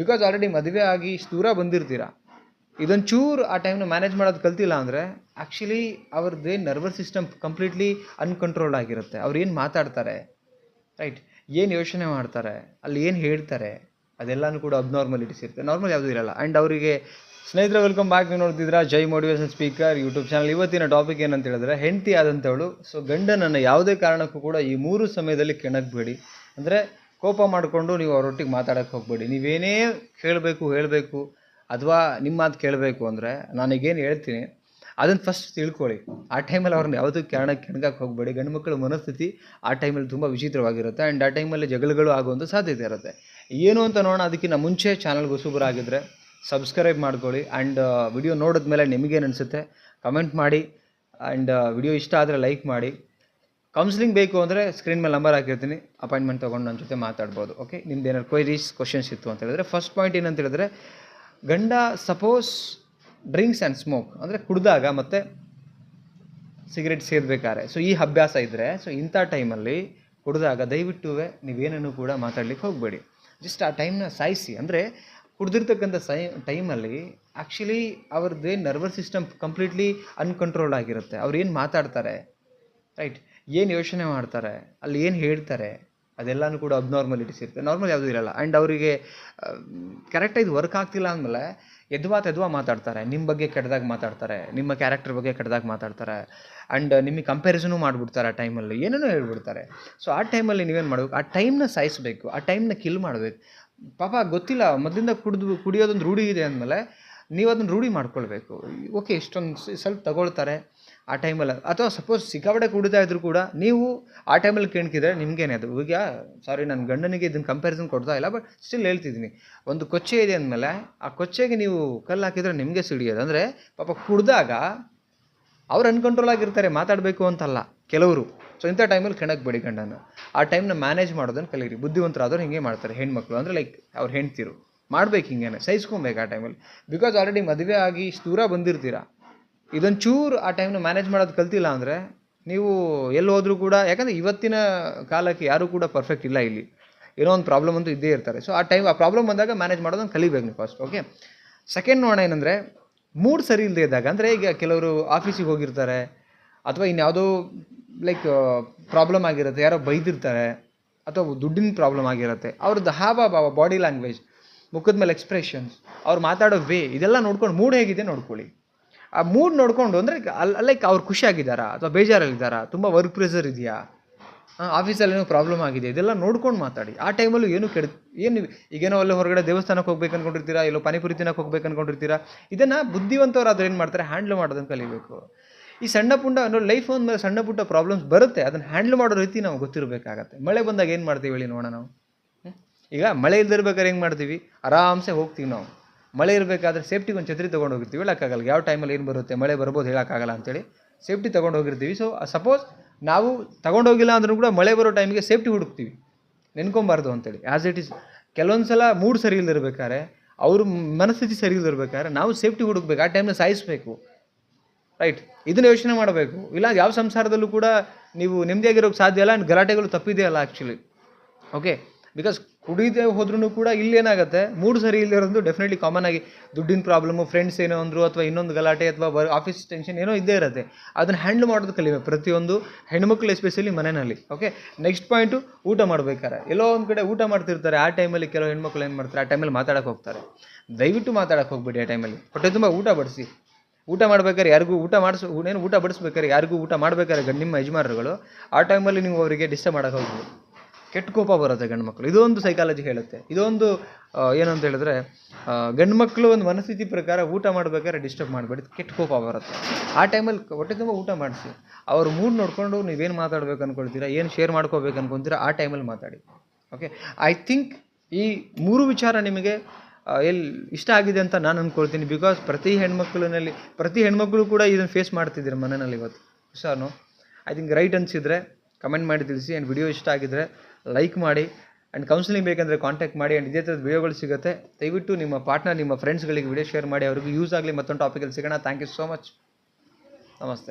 Because already ಮದುವೆ ಆಗಿ ದೂರ ಬಂದಿರ್ತೀರ? ಇದೊಂದು ಚೂರು ಆ ಟೈಮ್ನ ಮ್ಯಾನೇಜ್ ಮಾಡೋದು ಕಲ್ತಿಲ್ಲ ಅಂದರೆ ಆ್ಯಕ್ಚುಲಿ ಅವ್ರದ್ದು ನರ್ವಸ್ ಸಿಸ್ಟಮ್ ಕಂಪ್ಲೀಟ್ಲಿ ಅನ್ಕಂಟ್ರೋಲ್ಡ್ ಆಗಿರುತ್ತೆ. ಅವ್ರು ಏನು ಮಾತಾಡ್ತಾರೆ? ರೈಟ್ ಏನು ಯೋಚನೆ ಮಾಡ್ತಾರೆ? ಅಲ್ಲಿ ಏನು ಹೇಳ್ತಾರೆ? ಅದೆಲ್ಲನೂ ಕೂಡ ಅಬ್ನಾರ್ಮಲಿಟೀಸ್ ಇರುತ್ತೆ. ನಾರ್ಮಲ್ ಯಾವುದೂ ಇರಲ್ಲ. ಆ್ಯಂಡ್ ಅವರಿಗೆ ಸ್ನೇಹಿತರೆ ವೆಲ್ಕಮ್ ಬ್ಯಾಕ್ ನೀವು ನೋಡ್ತಿದ್ರೆ Jai motivation speaker YouTube channel ಇವತ್ತಿನ ಟಾಪಿಕ್ ಏನಂತ ಹೇಳಿದ್ರೆ, ಹೆಂಡತಿ ಆದಂಥವಳು ಸೊ ಗಂಡನನ್ನು ಯಾವುದೇ ಕಾರಣಕ್ಕೂ ಕೂಡ ಈ ಮೂರು ಸಮಯದಲ್ಲಿ ಕೆಣಕಬೇಡಿ. ಅಂದರೆ ಕೋಪ ಮಾಡಿಕೊಂಡು ನೀವು ಅವರೊಟ್ಟಿಗೆ ಮಾತಾಡೋಕ್ಕೆ ಹೋಗಬೇಡಿ. ನೀವೇನೇ ಕೇಳಬೇಕು, ಹೇಳಬೇಕು, ಅಥವಾ ನಿಮ್ಮ ಮಾತು ಕೇಳಬೇಕು ಅಂದರೆ ನಾನೀಗೇನು ಹೇಳ್ತೀನಿ ಅದನ್ನು ಫಸ್ಟ್ ತಿಳ್ಕೊಳ್ಳಿ. ಆ ಟೈಮಲ್ಲಿ ಅವ್ರನ್ನ ಯಾವುದೂ ಕಾರಣಕ್ಕೆ ಕೆಣಗಕ್ಕೆ ಹೋಗಬೇಡಿ. ಗಂಡು ಮಕ್ಕಳ ಮನಸ್ಥಿತಿ ಆ ಟೈಮಲ್ಲಿ ತುಂಬ ವಿಚಿತ್ರವಾಗಿರುತ್ತೆ ಆ್ಯಂಡ್ ಆ ಟೈಮಲ್ಲಿ ಜಗಳಗಳು ಆಗುವಂಥ ಸಾಧ್ಯತೆ ಇರುತ್ತೆ. ಏನು ಅಂತ ನೋಡೋಣ, ಅದಕ್ಕಿಂತ ಮುಂಚೆ ಚಾನಲ್ಗೆ ಹೊಸಬರಾಗಿದ್ದರೆ ಸಬ್ಸ್ಕ್ರೈಬ್ ಮಾಡ್ಕೊಳ್ಳಿ ಆ್ಯಂಡ್ ವಿಡಿಯೋ ನೋಡಿದ್ಮೇಲೆ ನಿಮಗೇನು ಅನಿಸುತ್ತೆ? ಕಮೆಂಟ್ ಮಾಡಿ ಆ್ಯಂಡ್ ವಿಡಿಯೋ ಇಷ್ಟ ಆದರೆ ಲೈಕ್ ಮಾಡಿ. ಕೌನ್ಸಿಲಿಂಗ್ ಬೇಕು ಅಂದರೆ ಸ್ಕ್ರೀನ್ ಮೇಲೆ ನಂಬರ್ ಹಾಕಿರ್ತೀನಿ ಅಪಾಯಿಂಟ್ಮೆಂಟ್ ತೊಗೊಂಡು ನನ್ನ ಜೊತೆ ಮಾತಾಡ್ಬೋದು ಓಕೆ ನಿಮ್ದು ಏನಾದ್ರು ಕ್ವೈರೀಸ್ ಕ್ವಶನ್ಸ್ ಇತ್ತು ಅಂತ ಹೇಳಿದ್ರೆ ಫಸ್ಟ್ ಪಾಯಿಂಟ್ ಏನಂತ ಹೇಳಿದ್ರೆ, ಗಂಡ ಸಪೋಸ್ ಡ್ರಿಂಕ್ಸ್ ಆ್ಯಂಡ್ ಸ್ಮೋಕ್ ಅಂದರೆ ಕುಡಿದಾಗ ಮತ್ತು ಸಿಗರೇಟ್ ಸೇದಬೇಕಾದ್ರೆ. ಸೊ ಈ ಅಭ್ಯಾಸ ಇದ್ದರೆ ಸೊ ಇಂಥ ಟೈಮಲ್ಲಿ ಕುಡಿದಾಗ ದಯವಿಟ್ಟು ನೀವೇನನ್ನು ಕೂಡ ಮಾತಾಡ್ಲಿಕ್ಕೆ ಹೋಗಬೇಡಿ. ಜಸ್ಟ್ ಆ ಟೈಮ್ನ ಸಾಯಿಸಿ. ಅಂದರೆ ಕುಡ್ದಿರ್ತಕ್ಕಂಥ ಸೈ ಟೈಮಲ್ಲಿ ಆ್ಯಕ್ಚುಲಿ ಅವ್ರದ್ದು ನರ್ವಸ್ ಸಿಸ್ಟಮ್ ಕಂಪ್ಲೀಟ್ಲಿ ಅನ್ಕಂಟ್ರೋಲ್ಡ್ ಆಗಿರುತ್ತೆ. ಅವ್ರು ಏನು ಮಾತಾಡ್ತಾರೆ? ರೈಟ್ ಏನು ಯೋಚನೆ ಮಾಡ್ತಾರೆ? ಅಲ್ಲಿ ಏನು ಹೇಳ್ತಾರೆ? ಅದೆಲ್ಲನೂ ಕೂಡ ಅಬ್ನಾರ್ಮಲಿಟೀಸ್ ಇರುತ್ತೆ. ನಾರ್ಮಲ್ ಯಾವುದೂ ಇರಲ್ಲ. ಆ್ಯಂಡ್ ಅವರಿಗೆ ಕರೆಕ್ಟಾಗಿ ವರ್ಕ್ ಆಗ್ತಿಲ್ಲ ಅಂದಮೇಲೆ ಎದ್ವಾ ತೆದ್ವಾ ಮಾತಾಡ್ತಾರೆ. ನಿಮ್ಮ ಬಗ್ಗೆ ಕೆಟ್ಟದಾಗ ಮಾತಾಡ್ತಾರೆ. ನಿಮ್ಮ ಕ್ಯಾರೆಕ್ಟರ್ ಬಗ್ಗೆ ಕೆಟ್ಟದಾಗ ಮಾತಾಡ್ತಾರೆ. ಆ್ಯಂಡ್ ನಿಮಗೆ ಕಂಪ್ಯಾರಿಸನು ಮಾಡಿಬಿಡ್ತಾರೆ ಆ ಟೈಮಲ್ಲಿ ಏನೇನೋ ಹೇಳ್ಬಿಡ್ತಾರೆ. ಸೊ ಆ ಟೈಮಲ್ಲಿ ನೀವೇನು ಮಾಡಬೇಕು? ಆ ಟೈಮ್ನ ಸಾಯಿಸಬೇಕು. ಆ ಟೈಮ್ನ ಕಿಲ್ ಮಾಡಬೇಕು. ಪಾಪ, ಗೊತ್ತಿಲ್ಲ. ಮೊದಲಿಂದ ಕುಡಿದು, ಕುಡಿಯೋದೊಂದು ರೂಢಿ ಇದೆ ಅಂದಮೇಲೆ ನೀವು ಅದನ್ನು ರೂಢಿ ಮಾಡ್ಕೊಳ್ಬೇಕು. ಓಕೆ, ಇಷ್ಟೊಂದು ಸ್ವಲ್ಪ ತಗೊಳ್ತಾರೆ ಆ ಟೈಮಲ್ಲಿ. ಅಥವಾ ಸಪೋಸ್ ಸಿಕ್ಕಾಪಟ್ಟೆ ಕುಡಿತಾ ಇದ್ರು ಕೂಡ ನೀವು ಆ ಟೈಮಲ್ಲಿ ಕೆಣಕಿದ್ರೆ ನಿಮ್ಗೇನೆ ಅದು. ಈಗ, ಸಾರಿ ನನ್ನ ಗಂಡನಿಗೆ ಇದನ್ನು ಕಂಪ್ಯಾರಿಸನ್ ಕೊಡ್ತಾ ಇಲ್ಲ ಬಟ್ ಸ್ಟಿಲ್ ಹೇಳ್ತಿದ್ದೀನಿ. ಒಂದು ಕೊಚ್ಚೆ ಇದೆ ಅಂದಮೇಲೆ, ಆ ಕೊಚ್ಚೆಗೆ ನೀವು ಕಲ್ಲು ಹಾಕಿದರೆ ನಿಮಗೆ ಸಿಡಿಯೋದು. ಅಂದರೆ, ಪಾಪ ಕುಡಿದಾಗ ಅವ್ರು ಅನ್ಕಂಟ್ರೋಲ್ ಆಗಿರ್ತಾರೆ, ಮಾತಾಡಬೇಕು ಅಂತಲ್ಲ ಕೆಲವರು. ಸೊ ಇಂಥ ಟೈಮಲ್ಲಿ ಕೆಣಕಬೇಡಿ ಗಂಡನ. ಆ ಟೈಮ್ನ ಮ್ಯಾನೇಜ್ ಮಾಡೋದನ್ನು ಕಲೀರಿ. ಬುದ್ಧಿವಂತರಾದವ್ರು ಹಿಂಗೆ ಮಾಡ್ತಾರೆ ಹೆಣ್ಮಕ್ಳು. ಅಂದರೆ ಲೈಕ್ ಅವ್ರು ಹೆಣ್ತಿರು ಮಾಡ್ಬೇಕು ಹಿಂಗೇನೆ, ಸಹಿಸ್ಕೊಬೇಕು ಆ ಟೈಮಲ್ಲಿ ಬಿಕಾಸ್ ಆಲ್ರೆಡಿ ಮದುವೆ ಆಗಿ ಇಷ್ಟು ದೂರ ಬಂದಿರ್ತೀರ. ಇದೊಂದು ಚೂರು ಆ ಟೈಮ್ನ ಮ್ಯಾನೇಜ್ ಮಾಡೋದು ಕಲ್ತಿಲ್ಲ ಅಂದರೆ ನೀವು ಎಲ್ಲಿ ಹೋದರೂ ಕೂಡ, ಯಾಕಂದರೆ ಇವತ್ತಿನ ಕಾಲಕ್ಕೆ ಯಾರೂ ಕೂಡ ಪರ್ಫೆಕ್ಟ್ ಇಲ್ಲ ಇಲ್ಲಿ. ಏನೋ ಒಂದು ಪ್ರಾಬ್ಲಮ್ ಅಂತೂ ಇದ್ದೇ ಇರ್ತಾರೆ. ಸೊ ಆ ಟೈಮ್ ಆ ಪ್ರಾಬ್ಲಮ್ ಬಂದಾಗ ಮ್ಯಾನೇಜ್ ಮಾಡೋದನ್ನು ಕಲಿಬೇಕು ನೀವು ಫಸ್ಟ್ ಓಕೆ ಸೆಕೆಂಡ್ ನೋಡೋಣ ಏನಂದರೆ ಮೂಡ್ ಸರಿ ಇಲ್ಲದೆ ಇದ್ದಾಗ, ಅಂದರೆ ಈಗ ಕೆಲವರು ಆಫೀಸಿಗೆ ಹೋಗಿರ್ತಾರೆ, ಅಥವಾ ಇನ್ಯಾವುದೋ ಲೈಕ್ ಪ್ರಾಬ್ಲಮ್ ಆಗಿರುತ್ತೆ, ಯಾರೋ ಬೈದಿರ್ತಾರೆ, ಅಥವಾ ದುಡ್ಡಿನ ಪ್ರಾಬ್ಲಮ್ ಆಗಿರುತ್ತೆ, ಅವ್ರದ್ದು ಹಾವ ಭಾವ ಬಾಡಿ ಲ್ಯಾಂಗ್ವೇಜ್ ಮುಖದ ಮೇಲೆ ಎಕ್ಸ್ಪ್ರೆಷನ್ಸ್ ಅವ್ರು ಮಾತಾಡೋ ವೇ, ಇದೆಲ್ಲ ನೋಡ್ಕೊಂಡು ಮೂಡ್ ಹೇಗಿದೆ ನೋಡ್ಕೊಳ್ಳಿ. ಆ ಮೂಡ್ ನೋಡಿಕೊಂಡು ಅಂದರೆ ಅಲ್ಲಿ ಲೈಕ್ ಅವ್ರು ಖುಷಿಯಾಗಿದ್ದಾರಾ? ಅಥವಾ ಬೇಜಾರಲ್ಲಿದ್ದಾರಾ? ತುಂಬ ವರ್ಕ್ ಪ್ರೆಷರ್ ಇದೆಯಾ? ಆಫೀಸಲ್ಲಿ ಏನೋ ಪ್ರಾಬ್ಲಮ್ ಆಗಿದೆ. ಇದೆಲ್ಲ ನೋಡ್ಕೊಂಡು ಮಾತಾಡಿ. ಆ ಟೈಮಲ್ಲೂ ಏನು ಕೆಡ, ಏನು ಈಗೇನೋ ಅಲ್ಲಿ ಹೊರಗಡೆ ದೇವಸ್ಥಾನಕ್ಕೆ ಹೋಗ್ಬೇಕು ಅಂದ್ಕೊಂಡಿರ್ತೀರಾ ಎಲ್ಲೋ ಪಾನಿಪುರಿ ತಿನ್ನಕ್ಕೆ ಹೋಗ್ಬೇಕು ಅಂದ್ಕೊಂಡಿರ್ತೀರಾ ಇದನ್ನು ಬುದ್ಧಿವಂತವ್ರು ಏನು ಮಾಡ್ತಾರೆ? ಹ್ಯಾಂಡ್ಲ್ ಮಾಡೋದನ್ನು ಕಲಿಬೇಕು. ಈ ಸಣ್ಣ ಪುಂಡ ಅನ್ನೋ ಲೈಫ್ ಒಂದು ಸಣ್ಣ ಪುಟ್ಟ ಪ್ರಾಬ್ಲಮ್ಸ್ ಬರುತ್ತೆ. ಅದನ್ನು ಹ್ಯಾಂಡ್ಲ್ ಮಾಡೋ ರೀತಿ ನಾವು ಗೊತ್ತಿರಬೇಕಾಗತ್ತೆ. ಮಳೆ ಬಂದಾಗ ಏನು ಮಾಡ್ತೀವಿ ಹೇಳಿ ನೋಡೋಣ ನಾವು? ಈಗ ಮಳೆ ಇಲ್ದಿರ್ಬೇಕಾದ್ರೆ ಹೆಂಗೆ ಮಾಡ್ತೀವಿ? ಆರಾಮ್ಸೆ ಹೋಗ್ತೀವಿ ನಾವು. ಮಳೆ ಇರಬೇಕಾದ್ರೆ ಸೇಫ್ಟಿಗೆ ಒಂದು ಛತ್ರಿ ತೊಗೊಂಡು ಹೋಗಿರ್ತೀವಿ. ಹೇಳೋಕ್ಕಾಗಲ್ಲ. ಯಾವ ಟೈಮಲ್ಲಿ ಏನು ಬರುತ್ತೆ? ಮಳೆ ಬರ್ಬೋದು ಹೇಳೋಕ್ಕಾಗಲ್ಲ ಅಂತೇಳಿ ಸೇಫ್ಟಿ ತೊಗೊಂಡು ಹೋಗಿರ್ತೀವಿ. ಸೊ ಸಪೋಸ್ ನಾವು ತೊಗೊಂಡೋಗಿಲ್ಲ ಅಂದ್ರೂ ಕೂಡ ಮಳೆ ಬರೋ ಟೈಮಿಗೆ ಸೇಫ್ಟಿ ಹುಡುಕ್ತೀವಿ. ನೆನ್ಕೊಬಾರ್ದು ಅಂತೇಳಿ. ಆ್ಯಸ್ ಇಟ್ ಈಸ್ ಕೆಲವೊಂದು ಸಲ ಮೂಡ್ ಸರಿ ಇಲ್ದಿರ್ಬೇಕಾದ್ರೆ, ಅವ್ರ ಮನಸ್ಥಿತಿ ಸರಿ ಇಲ್ದಿರ್ಬೇಕಾದ್ರೆ ನಾವು ಸೇಫ್ಟಿ ಹುಡುಕ್ಬೇಕು. ಆ ಟೈಮ್ನ ಸಾಯಿಸಬೇಕು. ರೈಟ್ ಇದನ್ನ ಯೋಚನೆ ಮಾಡಬೇಕು. ಇಲ್ಲ, ಯಾವ ಸಂಸಾರದಲ್ಲೂ ಕೂಡ ನೀವು ನೆಮ್ಮದಿಯಾಗಿರೋಕ್ಕೆ ಸಾಧ್ಯ ಇಲ್ಲ. ಗಲಾಟೆಗಳು ತಪ್ಪಿದೆಯಲ್ಲ ಆ್ಯಕ್ಚುಲಿ ಓಕೆ ಬಿಕಾಸ್ ಕುಡಿದೇ ಹೋದ್ರೂ ಕೂಡ ಇಲ್ಲೇನಾಗುತ್ತೆ? ಮೂಡ್ ಸರಿ ಇಲ್ಲಿರೋದು ಡೆಫಿನೆಟ್ಲಿ ಕಾಮನ್ ಆಗಿ ದುಡ್ಡಿನ ಪ್ರಾಬ್ಲಮು ಫ್ರೆಂಡ್ಸ್ ಏನೋ ಅಂದರು ಅಥವಾ ಇನ್ನೊಂದು ಗಲಾಟೆ ಅಥವಾ ಆಫೀಸ್ ಟೆನ್ಷನ್ ಏನೋ ಇದ್ದೇ ಇರುತ್ತೆ. ಅದನ್ನು ಹ್ಯಾಂಡಲ್ ಮಾಡೋದು ಕಲಿಬೇಕು ಪ್ರತಿಯೊಂದು ಹೆಣ್ಮಕ್ಳು ಎಸ್ಪೆಷಲಿ ಮನೆಯಲ್ಲಿ ಓಕೆ ನೆಕ್ಸ್ಟ್ ಪಾಯಿಂಟು ಊಟ ಮಾಡ್ಬೇಕಾರೆ ಎಲ್ಲೋ ಒಂದು ಕಡೆ ಊಟ ಮಾಡ್ತಿರ್ತಾರೆ. ಆ ಟೈಮಲ್ಲಿ ಕೆಲವು ಹೆಣ್ಮಕ್ಳು ಏನು ಮಾಡ್ತಾರೆ? ಆ ಟೈಮಲ್ಲಿ ಮಾತಾಡೋಕೆ ಹೋಗ್ತಾರೆ. ದಯವಿಟ್ಟು ಮಾತಾಡೋಕೆ ಹೋಗ್ಬೇಡಿ ಆ ಟೈಮಲ್ಲಿ ಹೊಟ್ಟೆ ತುಂಬ ಊಟ ಬಡಿಸಿ. ಊಟ ಮಾಡ್ಬೇಕಾದ್ರೆ ಯಾರಿಗೂ ಊಟ ಮಾಡಿಸ್, ಏನು ಊಟ ಬಡಿಸ್ಬೇಕಾದ್ರೆ ಯಾರಿಗೂ ಊಟ ಮಾಡ್ಬೇಕಾದ್ರೆ ನಿಮ್ಮ ಯಜಮಾನರುಗಳು, ಆ ಟೈಮಲ್ಲಿ ನೀವು ಅವರಿಗೆ ಡಿಸ್ಟರ್ಬ್ ಮಾಡೋಕೆ ಹೋಗ್ಬೋದು ಕೆಟ್ಟ ಕೋಪ ಬರುತ್ತೆ ಗಂಡು ಮಕ್ಕಳು ಇದೊಂದು ಸೈಕಾಲಜಿ ಹೇಳುತ್ತೆ. ಇದೊಂದು ಏನಂತ ಹೇಳಿದ್ರೆ ಗಂಡು ಮಕ್ಕಳು ಒಂದು ಮನಸ್ಥಿತಿ ಪ್ರಕಾರ ಊಟ ಮಾಡಬೇಕಾದ್ರೆ ಡಿಸ್ಟರ್ಬ್ ಮಾಡಬೇಡಿ. ಕೆಟ್ಟ ಕೋಪ ಬರುತ್ತೆ. ಆ ಟೈಮಲ್ಲಿ ಹೊಟ್ಟೆ ತುಂಬ ಊಟ ಮಾಡಿಸಿ. ಅವ್ರ ಮೂಡ್ ನೋಡಿಕೊಂಡು ನೀವೇನು ಮಾತಾಡ್ಬೇಕು ಅನ್ಕೊಳ್ತೀರಾ, ಏನು ಶೇರ್ ಮಾಡ್ಕೋಬೇಕು ಅನ್ಕೊಂತೀರಾ ಆ ಟೈಮಲ್ಲಿ ಮಾತಾಡಿ. ಓಕೆ ಐ ಥಿಂಕ್ ಈ ಮೂರು ವಿಚಾರ ನಿಮಗೆ ಎಲ್ಲಿ ಇಷ್ಟ ಆಗಿದೆ ಅಂತ ನಾನು ಅಂದ್ಕೊಳ್ತೀನಿ ಬಿಕಾಸ್ ಪ್ರತಿ ಹೆಣ್ಮಕ್ಳಿನಲ್ಲಿ, ಪ್ರತಿ ಹೆಣ್ಮಕ್ಳು ಕೂಡ ಇದನ್ನು ಫೇಸ್ ಮಾಡ್ತಿದ್ದೀರಿ ಮನೆಯಲ್ಲಿ ಇವತ್ತು. ಹುಷಾರು ಐ ಥಿಂಕ್ ರೈಟ್ ಅನಿಸಿದ್ರೆ ಕಮೆಂಟ್ ಮಾಡಿ ತಿಳಿಸಿ. ಆ್ಯಂಡ್ ವಿಡಿಯೋ ಇಷ್ಟ ಆಗಿದ್ದರೆ ಲೈಕ್ ಮಾಡಿ ಆ್ಯಂಡ್ ಕೌನ್ಸಿಲಿಂಗ್ ಬೇಕಂದರೆ ಕಾಂಟ್ಯಾಕ್ಟ್ ಮಾಡಿ ಆ್ಯಂಡ್ ಇದೇ ಥರದ ವಿಡಿಯೋಗಳು ಸಿಗುತ್ತೆ. ದಯವಿಟ್ಟು ನಿಮ್ಮ ಪಾರ್ಟ್ನರ್ ನಿಮ್ಮ ಫ್ರೆಂಡ್ಸ್ಗಳಿಗೆ ವಿಡಿಯೋ ಶೇರ್ ಮಾಡಿ. ಅವ್ರಿಗೂ ಯೂಸ್ ಆಗಲಿ ಮತ್ತೊಂದು ಟಾಪಿಕಲ್ಲಿ ಸಿಗೋಣ. ಥ್ಯಾಂಕ್ ಯು ಸೋ ಮಚ್ ನಮಸ್ತೆ.